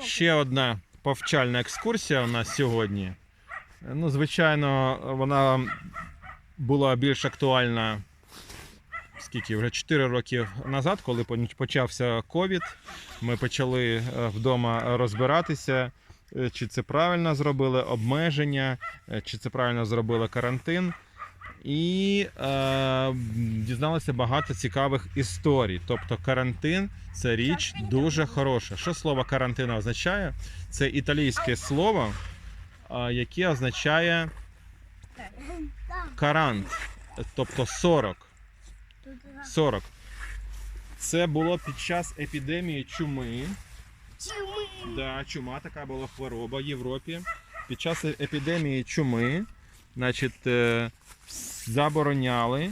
Ще одна повчальна екскурсія у нас сьогодні. Ну, звичайно, вона була більш актуальна скільки вже 4 роки назад, коли почався ковід. Ми почали е, вдома розбиратися, е, чи це правильно зробили обмеження, е, чи це правильно зробили карантин. І е, дізналися багато цікавих історій. Тобто карантин це річ дуже хороша. Що слово карантин означає? Це італійське слово, а, яке означає карант, тобто 40. 40. Це було під час епідемії чуми. Чому? Да, чума така була хвороба в Європі. Під час е- епідемії чуми, значить, е, забороняли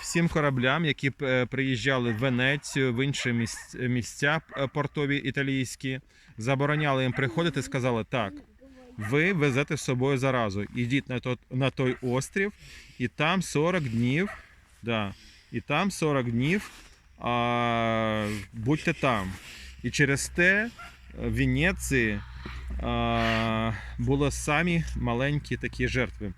всім кораблям, які е, приїжджали в Венецію, в інші місця е, портові італійські, забороняли їм приходити, сказали так. Ви везете з собою заразу. Ідіть на, тот, на той острів, і там 40 днів. Да, і там 40 днів а, будьте там. І через те Венеції були самі маленькі такі жертви.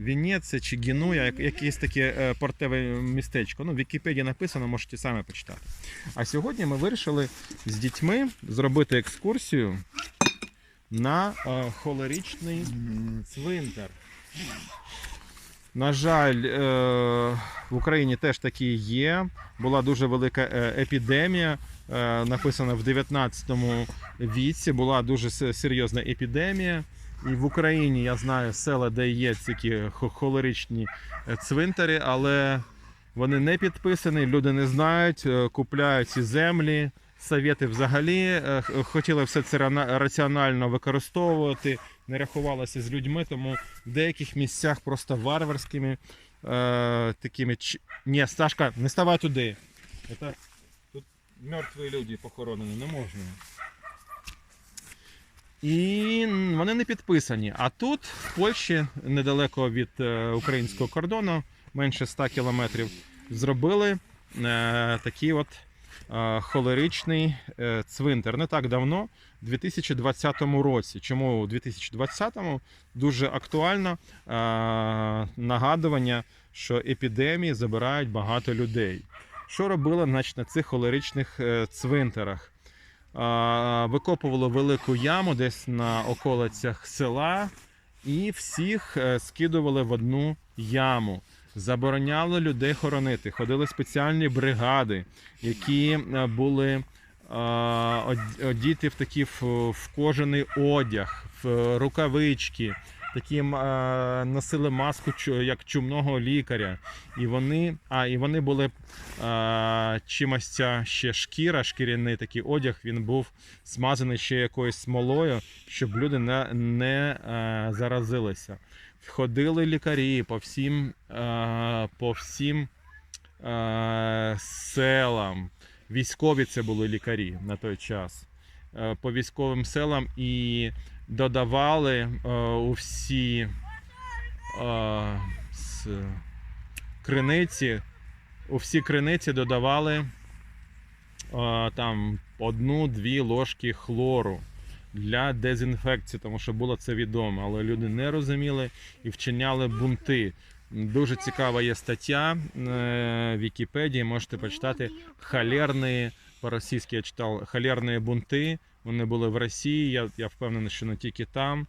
Венеція чи Генуя, якесь таке е, портове містечко. Ну, в Вікіпедії написано, можете самі почитати. А сьогодні ми вирішили з дітьми зробити екскурсію на е, холеричний цвинтар. На жаль, е, в Україні теж такі є. Була дуже велика епідемія. Е, Написано в 19 віці. Була дуже серйозна епідемія. І в Україні я знаю села, де є такі хо- холеричні е, цвинтарі, але вони не підписані, люди не знають, е, купляють ці землі. Совєти взагалі хотіли все це раціонально використовувати, не рахувалося з людьми, тому в деяких місцях просто варварськими е, такими. Ні, Сташка, не ставай туди. Это... Мертві люди похоронені, не можна. І вони не підписані. А тут, в Польщі, недалеко від е, українського кордону, менше 100 кілометрів, зробили е, такий от е, холеричний е, цвинтар. Не так давно, в 2020 році. Чому у 2020-му дуже актуально е, нагадування, що епідемії забирають багато людей. Що робили значить, на цих холеричних е, цвинтарах? Викопували велику яму десь на околицях села і всіх е, скидували в одну яму. Забороняли людей хоронити. Ходили спеціальні бригади, які е, були одіти в такі в, в кожаний одяг, в рукавички. Такі м, е, носили маску як чумного лікаря. І вони, а, і вони були е, чимось ця ще шкіра, шкіряний такий одяг, він був смазаний ще якоюсь смолою, щоб люди не, не е, заразилися. Ходили лікарі по всім, е, по всім е, селам. Військові це були лікарі на той час. Е, по військовим селам і додавали е, у всі е, с, криниці, у всі криниці додавали е, там одну-дві ложки хлору для дезінфекції, тому що було це відомо, але люди не розуміли і вчиняли бунти. Дуже цікава є стаття е, в Вікіпедії, можете почитати холерні, по-російськи я читав холерні бунти. Вони були в Росії, я, я впевнений, що не тільки там.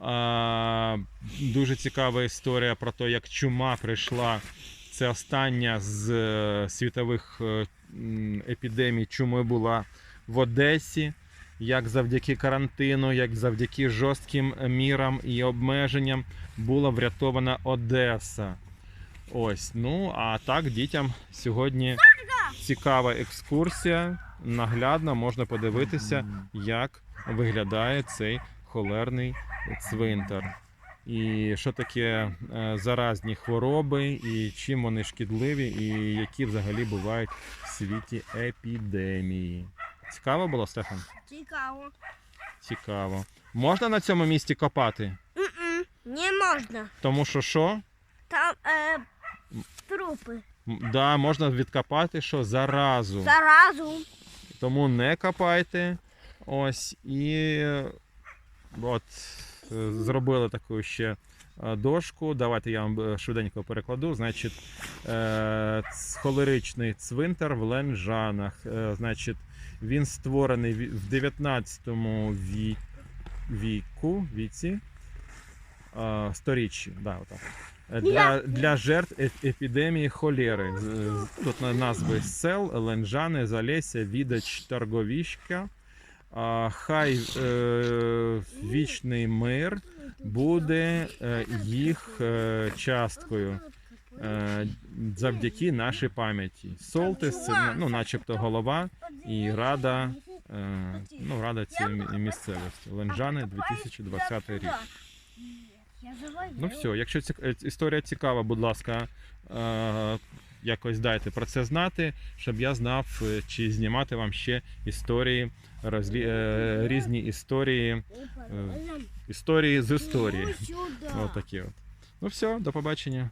А, дуже цікава історія про те, як чума прийшла. Це остання з е, світових е, епідемій чуми була в Одесі. Як завдяки карантину, як завдяки жорстким мірам і обмеженням була врятована Одеса. Ось, ну а так дітям сьогодні цікава екскурсія. Наглядно можна подивитися, як виглядає цей холерний цвинтар. І що таке е, заразні хвороби, і чим вони шкідливі, і які взагалі бувають в світі епідемії. Цікаво було, Стефан? Цікаво. Цікаво. Можна на цьому місці копати? М-м, Не можна. Тому що що? Там е, трупи. Да, можна відкопати що заразу. Заразу. Тому не копайте. Ось і от е, зробили таку ще е, дошку. Давайте я вам е, швиденько перекладу. Значить, е, холеричний цвинтар в Ленжанах. Е, Значить, він створений в 19 ві- віку, віці. е, Сторіччі, да, отак. Е, Для, для жертв епідемії холери. З- Тут назви сел, Ленжани, Залеся, Відач, Торговіщка. А, Хай е, вічний мир буде е, їх е, часткою е, завдяки нашій пам'яті. Солтис це ну, начебто голова і рада, е, ну, рада цієї місцевості. Ленжани 2020 рік. Ну все, якщо цік... е, історія цікава, будь ласка, е, якось дайте про це знати, щоб я знав, е, чи знімати вам ще історії, розлі... е, різні історії, історії з історії. Отакі от. Ну все, до побачення.